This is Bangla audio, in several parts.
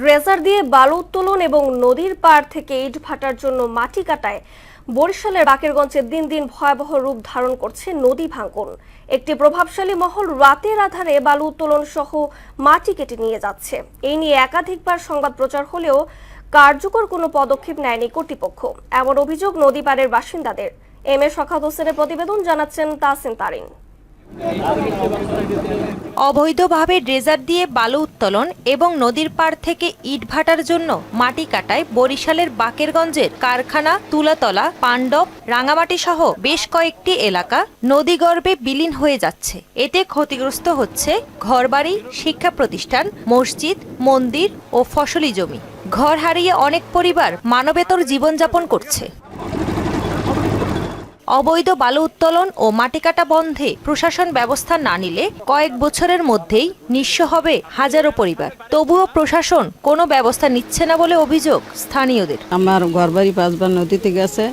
ড্রেজার দিয়ে বালু উত্তোলন এবং নদীর পাড় থেকে ইট ভাটার জন্য মাটি কাটায়। বরিশালের বাকেরগঞ্জে দিন দিন ভয়াবহ রূপ ধারণ করছে নদী ভাঙ্গন একটি প্রভাবশালী মহল রাতের আধারে বালু উত্তোলন সহ মাটি কেটে নিয়ে যাচ্ছে। এই নিয়ে একাধিকবার সংবাদ প্রচার হলেও কার্যকর কোনো পদক্ষেপ নেয়নি কর্তৃপক্ষ। এমন অভিযোগ নদী পাড়ের বাসিন্দাদের। এম এ শখাত হোসেনের প্রতিবেদন জানাচ্ছেন তাসিন তারিন। অবৈধভাবে ড্রেজার দিয়ে বালু উত্তোলন এবং নদীর পাড় থেকে ইট ভাটার জন্য মাটি কাটায় বরিশালের বাকেরগঞ্জের কারখানা, তুলাতলা, পাণ্ডব, রাঙামাটি সহ বেশ কয়েকটি এলাকা নদীগর্ভে বিলীন হয়ে যাচ্ছে। এতে ক্ষতিগ্রস্ত হচ্ছে ঘরবাড়ি, শিক্ষা প্রতিষ্ঠান, মসজিদ, মন্দির ও ফসলি জমি। ঘর হারিয়ে অনেক পরিবার মানবেতর জীবনযাপন করছে। অবৈধ বালু উত্তোলন ও মাটি কাটা বন্ধে প্রশাসন ব্যবস্থা না নিলে কয়েক বছরের মধ্যেই নিঃস্ব হবে হাজারো পরিবার। তবুও প্রশাসন কোনো ব্যবস্থা নিচ্ছে না বলে অভিযোগ স্থানীয়দের। আমার ঘরবাড়ি পাঁচবার নদীতে গেছে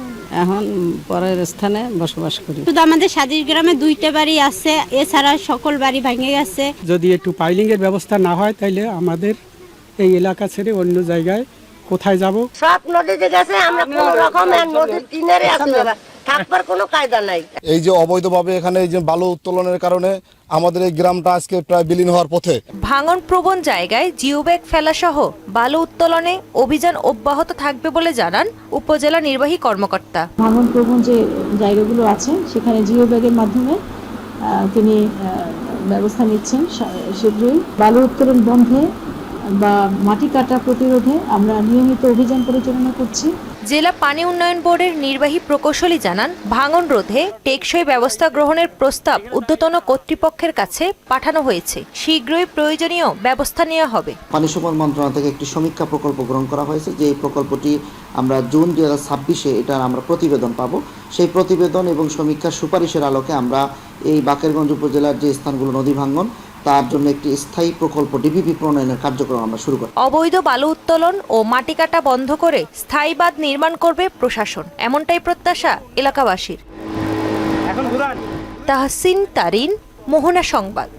এখন পরের স্থানে বসবাস করি। শুধু আমাদের সাদিস গ্রামে দুইটা বাড়ি আছে এছাড়া সকল বাড়ি ভেঙে গেছে। যদি একটু পাইলিংয়ের ব্যবস্থা না হয় তাহলে আমাদের এই এলাকা ছেড়ে অন্য জায়গায় কোথায় যাব? সব নদীতে গেছে আমরা কোন রকম নদীর কিনারে আছি থাকবার কোনো কায়দা নাই। এই যে অবৈধভাবে এখানে এই যে বালু উত্তোলনের কারণে আমাদের এই গ্রামটা আজকে প্রায় বিলীন হওয়ার পথে। ভাঙন প্রবণ জায়গায় জিওব্যাগ ফেলা সহ বালু উত্তোলনে অভিযান অব্যাহত থাকবে বলে জানান উপজেলা নির্বাহী কর্মকর্তা। ভাঙন প্রবণ যে জায়গাগুলো আছে সেখানে জিও ব্যাগের মাধ্যমে আহ, তিনি ব্যবস্থা নিচ্ছেন শীঘ্রই। বালু উত্তোলন বন্ধে বা মাটি কাটা প্রতিরোধে আমরা নিয়মিত অভিযান পরিচালনা করছি। জেলা পানি উন্নয়ন বোর্ডের নির্বাহী প্রকৌশলী জানান ভাঙন রোধে টেকসই ব্যবস্থা গ্রহণের প্রস্তাব ঊর্ধ্বতন কর্তৃপক্ষের কাছে পাঠানো হয়েছে। শীঘ্রই প্রয়োজনীয় ব্যবস্থা নেওয়া হবে। পানি সম্পদ মন্ত্রণালয় থেকে একটি সমীক্ষা প্রকল্প গ্রহণ করা হয়েছে যে এই প্রকল্পটি আমরা জুন দুই হাজার ছাব্বিশে এটার আমরা প্রতিবেদন পাবো। সেই প্রতিবেদন এবং সমীক্ষার সুপারিশের আলোকে আমরা এই বাকেরগঞ্জ উপজেলার যে স্থানগুলো নদী ভাঙ্গন তার জন্য একটি স্থায়ী প্রকল্প ডিপিপি প্রণয়নের কার্যক্রম আমরা শুরু করি। অবৈধ বালু উত্তোলন ও মাটি কাটা বন্ধ করে স্থায়ী বাঁধ নির্মাণ করবে প্রশাসন। এমনটাই প্রত্যাশা এলাকাবাসীর। তাহসিন তারিন মোহনা সংবাদ।